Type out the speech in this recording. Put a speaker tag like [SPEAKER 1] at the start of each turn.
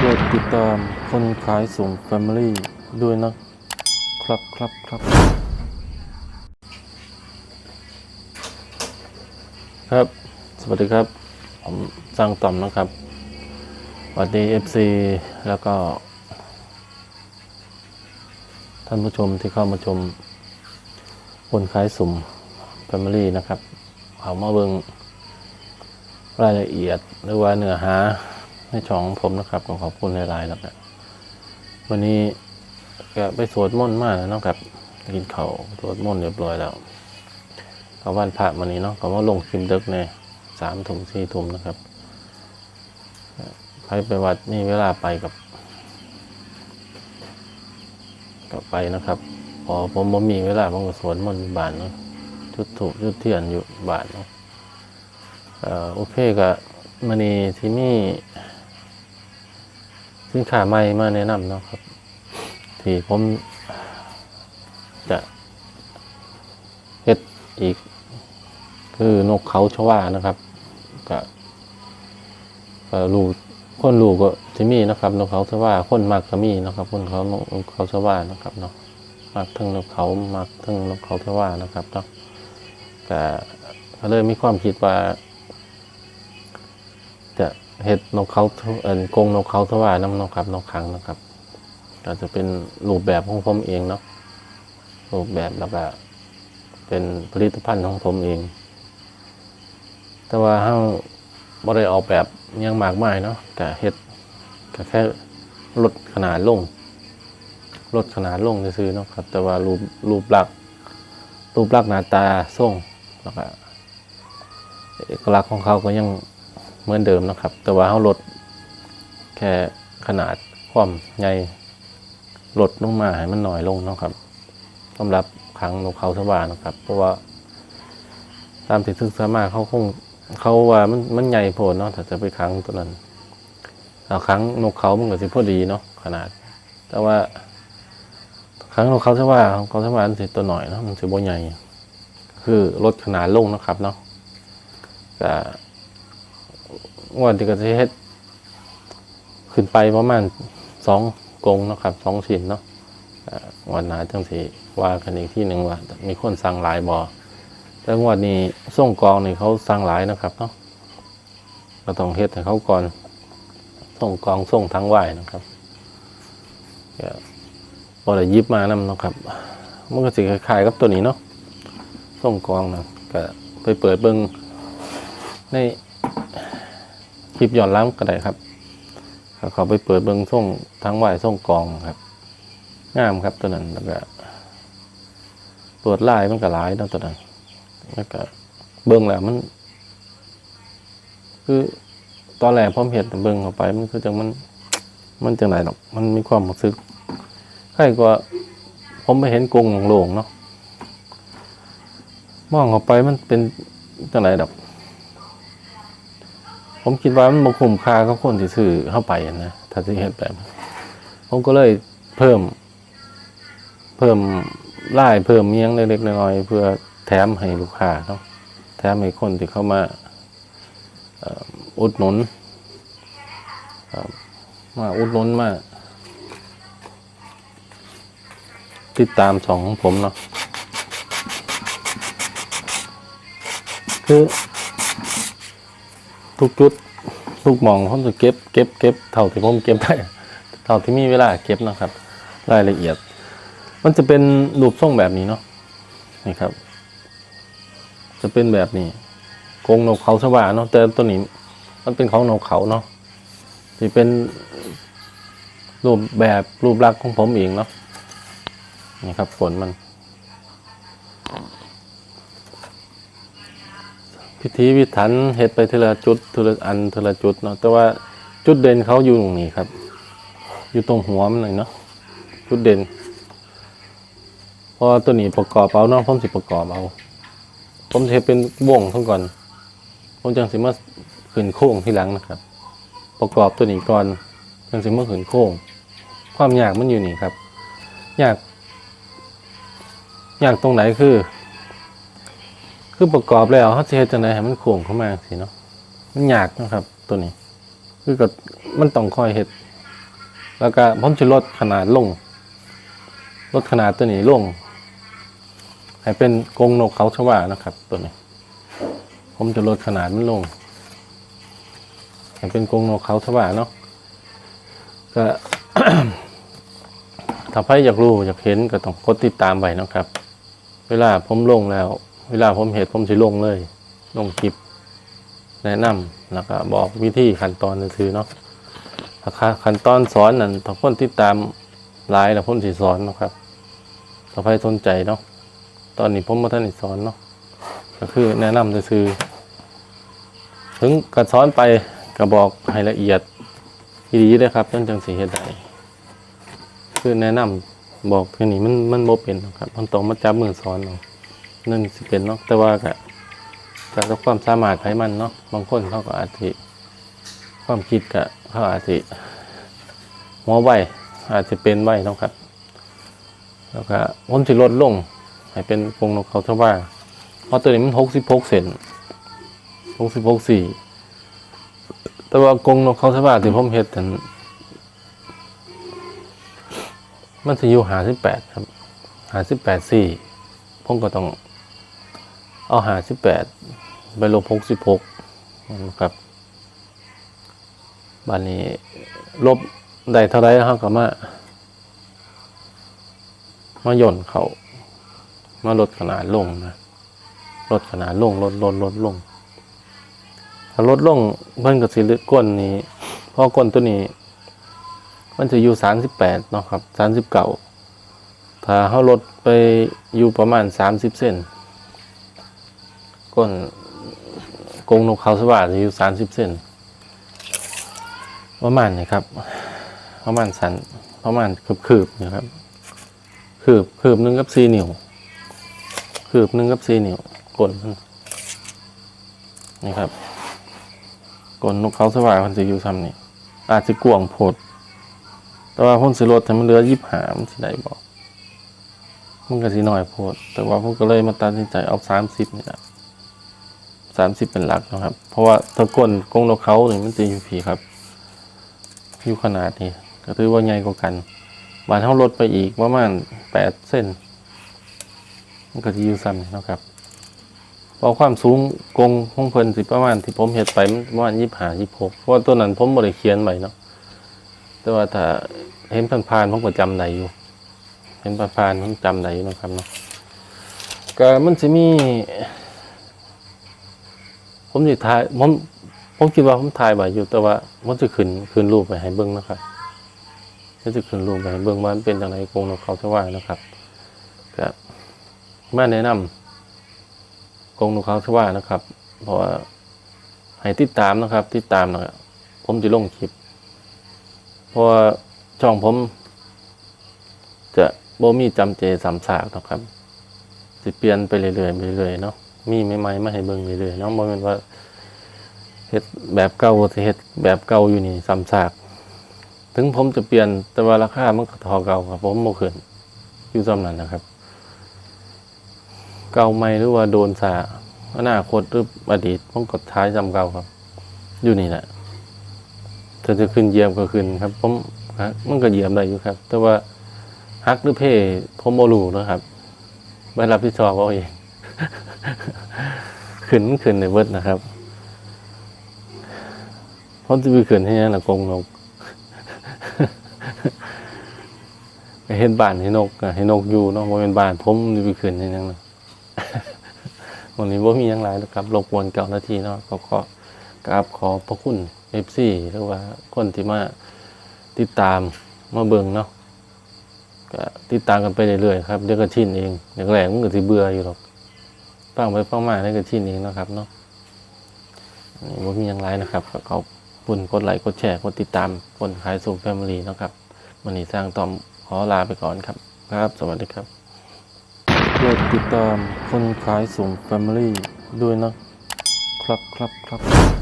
[SPEAKER 1] โปรดติดตามคนขายส่ง Family ด้วยนะครับครับครับครับ สวัสดีครับ ผมสร้างต่อมนะครับสวัสดี FC แล้วก็ ท่านผู้ชมที่เข้ามาชม คนขายสุ่ม Family นะครับเอามาเบิงรายละเอียดหรือว่าเนื้อหา ในช่องของผมนะครับขอขอบคุณหลายๆนะครับวันนี้ก็ไปสวดมนต์มาแล้วนะครับกินเขาสวดมนต์เรียบร้อยแล้วเขาวันพระวันนี้เนาะเขาว่าลงคิมดึกในสามถุงสี่ถุงนะครับไปไปวัดนี่เวลาไปกับกับไปนะครับพอผมบ่มีเวลาผมก็สวดมนต์อยู่บ้านเนาะจุดถูกจุดเทียนอยู่บานเนาะเอ่อโอเคก็มันนี่ที่นี่ สินค้าใหม่มาแนะนำเนาะครับ ที่ผมจะเฮ็ดอีก คือนกเขาชวานะครับก็ก็รูคนรู้ก็จะมีนะครับนกเขาชวาคนมักก็มีนะครับคนเขานกเขาชวานะครับเนาะมักทั้งนกเขามักทั้งนกเขาทว่านะครับเนาะก็เลยมีความคิดว่า เห็ดนกเขาเอินกงนกเขาทว่าน้ำนกครับนกขังนะครับก็จจะเป็นรูปแบบของผมเองเนาะรูปแบบแล้วก็เป็นผลิตภัณฑ์ของผมเอง แต่ว่าเฮาบ่ได้ออกแบบยังมากมายเนาะแต่เฮ็ดก็แค่ลดขนาดลงลดขนาดลงซื้อเนาะครับ แต่ว่ารูปรูปลักษณ์รูปลักษณ์หน้าตาทรงแล้วก็เอกลักษณ์ของเขาก็ยัง เหมือนเดิมนะครับ แต่ว่าเขาลดแค่ขนาดความใหญ่ลดลงมาให้มันหน้อยลงเนาะครับสำหรับครั้งนกเขาสว่านนะครับ เพราะว่าตามที่ศึกษามาเขาคงเขาว่ามันมันใหญ่โพดเนาะถ้าจะไปครั้งตัวนั้นเอาครั้งนกเขามันก็สิพอดีเนาะขนาด แต่ว่าครั้งของเขาจะว่างเขาจะว่ามันสิตัวหน่อยเนาะมันสิบ่ใหญ่ คือลดขนาดลงนะครับเนาะก็ งวันที่ก็จะเฮ็ดขึ้นไปประมาณสองกงนะครับสองชิ้นเนาะงวันหนาจังสิว่ากันอีกที่หนึ่งว่า มีคนสั่งหลายบอแต่งวดนี้ส่งกองนี่เขาสั่งหลายนะครับเนาะก็ต้องเฮ็ดให้เขาก่อนส่งกองส่งทั้งไหวนะครับก็พอได้ยิบมานำเนะครับมันก็สิคล้ายๆกับตัวนี้เนาะส่งกองนะก็ไปเปิดเบิ้งใน คลิปย้อนล้ำก็ได้ครับเขาไปเปิดเบิ้งส่งทั้งไหวส่งกองครับงามครับตัวนั้นแล้วก็ตรวจลายมันก็หลายนะตัวนั้นแล้วก็เบิ้งแล้วมัน คือตอนแรกผมเห็นเบิ้งเข้าไป มันคือจังมัน มันจังไหนหรอกมันมีความรู้สึกใครก็ผมไปเห็นกรงโล่งๆเนาะมองเข้าไปมันเป็นจังไรดอก ผมคิดว่ามันบ่คุ้มค่ากับคนที่ซื้อเข้าไปนะถ้าที่เห็นแบบ ผมก็เลยเพิ่ม เพิ่มไล่เพิ่มเมียงเล็กๆน้อยๆเพื่อแถมให้ลูกค้าเนาะแถมให้คนที่เข้ามาอุดหนุนมาอุดหนุนมาติดตามช่องของผมเนาะคือ ทุกจุดทุกมองผมจะเก็บเก็บเก็บเท่าที่ผมเก็บได้เท่าที่มีเวลาเก็บนะครับ รายละเอียด มันจะเป็นรูปทรงแบบนี้เนาะนี่ครับ จะเป็นแบบนี้กรงนกเขาสว่าเนาะแต่ตัวนี้มันเป็นของนกเขาเนาะที่เป็นรูปแบบรูปลักษณ์ของผมเองเนาะนี่ครับผลมัน พิธีพิถันเฮ็ดไปทีละจุดทีละอันทีละจุดเนาะแต่ว่าจุดเด่นเขาอยู่ตรงนี้ครับ อยู่ตรงหัวมันเลยเนาะจุดเด่นเพอตัวนี้ประกอบเอาเนาะผมสิประกอบเอาผมจะเฮ็ดเป็นวงทั้งก่อน ผมจังสิมาขึ้นโค้งที่หลังนะครับ ประกอบตัวนี้ก่อนจังสิมาขึ้นโค้ง ความยากมันอยู่นี่ครับยากยากตรงไหนคือ คือประกอบแล้วเขาจะเฮ็ดจังไดให้มันโค้งเข้ามาสิเนาะมันยากนะครับ ตัวนี้ คือก็มันต้องคอยเฮ็ดแล้วก็ผมจะลดขนาดลง ลดขนาดตัวนี้ลง ให้เป็นกรงนกเขาชว่านะครับ ตัวนี้ ผมจะลดขนาดมันลง ให้เป็นกรงนกเขาชว่าเนาะก็ถ้าใครอยากรู้อยากเห็นก็ต้องกดติดตามไว้เนะครับ เวลาผมลงแล้ว เวลาผมเห็นผมจะลงเลยลงคลิป แนะนำแล้วก็บอกวิธีขั้นตอนซื้อเนาะขั้นตอนสอนนั่นถ้าคนติดตามหลายแล้วผมสิสอนนะครับถ้าใครสนใจเนาะตอนนี้ผมมาท่านสอนเนาะก็คือแนะนำซื้อถึงกัสอนไปก็บอกให้ละเอียดดีๆเลยครับจนจังสีเฮ็ดได้คือแนะนำบอกแค่นี้มันมันโมเป็นหรอกครับมันต้องมาจับมือสอนเนาะ นั่นสิเป็นเนาะแต่ว่าก็แต่ด้วยความสามารถไขมันเนาะบางคนเขาก็อาจจะความคิดก็เขาอาจจะหัวไวอาจจะเป็นไวเนาะครับ แล้วก็ผมจะลดลงให้เป็นกรงนกเขาชาวบ้าเพราะตัวนี้มันหกสิบหกเซนหกสิบหกสี่แต่ว่ากรงนกเขาชาวบ้านที่ผมเฮ็ดนั้นมันจะอยู่หาสิบแปดครับหาสิบแปดสี่ผมก็ต้อง เอาหาสิบแปดไปลบหกสิบหกนะครับบันนี้ลบได้เท่าไรเขาก็มา มาย่นเขามาลดขนาดลงนะลดขนาดลงลดลดลดลง ถ้าลดลงเพิ่นกับสิลือก้นนี้เพราะก้นตัวนี้ มันจะอยู่สามสิบแปดเนาะครับสามสิบเก้าถ้าเขาลดไปอยู่ประมาณสามสิบเซน ก้นกงนกเขาสว่าจะอยู่สามสิบเซนประมาณนี้ครับประมาณสันประมาณคืบๆนะครับ คืบคืบหนึ่งกับสี่นิ้วคืบหนึ่งกับสี่นิ้วกลนนี่ครับกลนนกเขาสว่ามันจะอยู่ซ้ำนี่อาจจะกวงโพดแต่ว่าพ่นสิรถทำมันเหลือยิบหามสิได้บอกมันก็สิน้อยโพดแต่ว่าผมก็เลยมาตัดสินใจเอาสามสิบนี่แหละ สามสิบเป็นหลักนะครับ เพราะว่าถ้ากลนกรงนกเขาเนี่ยมันจะอยู่ผีครับ อยู่ขนาดนี้ก็ถือว่าใหญ่กว่ากันบานเท่าลดไปอีกประมาณแปดเส้น มันก็จะอยู่ซ้ำนะครับพราะความสูงกงของเพิ่นสิประมาณที่ผมเห็ดไปมันประมาณยี่ห้ายี่หกเพราะตัวนั้นผมบ่ได้เขียนไว้เนาะแต่ว่าถ้าเห็นผ่านๆผมก็จำได้อยู่ เห็นผ่านๆผมจำได้อยู่นะครับเนาะก็มันจะมี ผมสิถ่ายผมผมคิดว่าผมถ่ายไว้อยู่แต่ว่าผมจะขึ้นขึ้นรูปไปให้เบิ่งนะครับก็จะขึ้นรูปไปให้เบิ่งว่ามันเป็นอย่างไรกรงนกเขาจะว่านะครับก็มาแนะนำกรงนกเขาจะว่านะครับ เพราะว่าให้ติดตามนะครับ ติดตามนะครับผมจะลงคลิปเพราะว่าช่องผม จะบ่มีจำเจสามสากนะครับสิเปลี่ยนไปเรื่อยๆเรื่อยๆเนาะ มีใหม่ๆมาให้เบิ่งเรื่อยๆเนาะบ่แม่นว่าเฮ็ดแบบเก่าสิเฮ็ดแบบเก่าอยู่นี่ซ้ำซากถึงผมจะเปลี่ยนแต่ว่าราคามันก็เทอเก่าครับ ผมบ่ขึ้นอยู่ซ้ำนั้นนะครับ เก่าใหม่หรือว่าโดนสาอนาคตหรืออดีตผมก็ท้ายซ้ำเก่าครับ อยู่นี่แหละถ้าจะขึ้นเยียบก็ขึ้นครับ ผมฮะมันก็เยียบได้อยู่ครับ แต่ว่าฮักหรือเพ่ผมบ่รู้นะครับไม่รับผิดชอบเอาเอง ขึ้นขึ้นในเบิร์ดนะครับเพราะจะไปขึ้นให้ยังละกงนกไปเห็นบ้านให้นกให้นกอยู่เนาะบ่เป็นบ้านผมนี่ไปขึ้นให้ยังนะวันนี้ว่ามียังไรนะครับรบกวนเก่านาทีเนาะก็ขอกราบขอพระคุณเอฟซีหรือว่าคนที่มาติดตามมาเบิ่งเนาะก็ติดตามกันไปเรื่อยๆครับเดี๋ยวก็ชินเองเดี๋ยวแรกมันก็สิเบื่ออยู่หรอก ฟังไปฟังมาเดี๋ยวก็ชินเองนะครับเนาะอันนี้ว่ามียังไรนะครับเขอบคุณกดไลค์กดแชร์กดติดตามคนขายสูงแฟมิลี่นะครับวันนี้สร้างตอมขอลาไปก่อนครับครับ สวัสดีครับกดติดตามคนขายส่งแฟมิลี่ด้วยนะครับครับครับ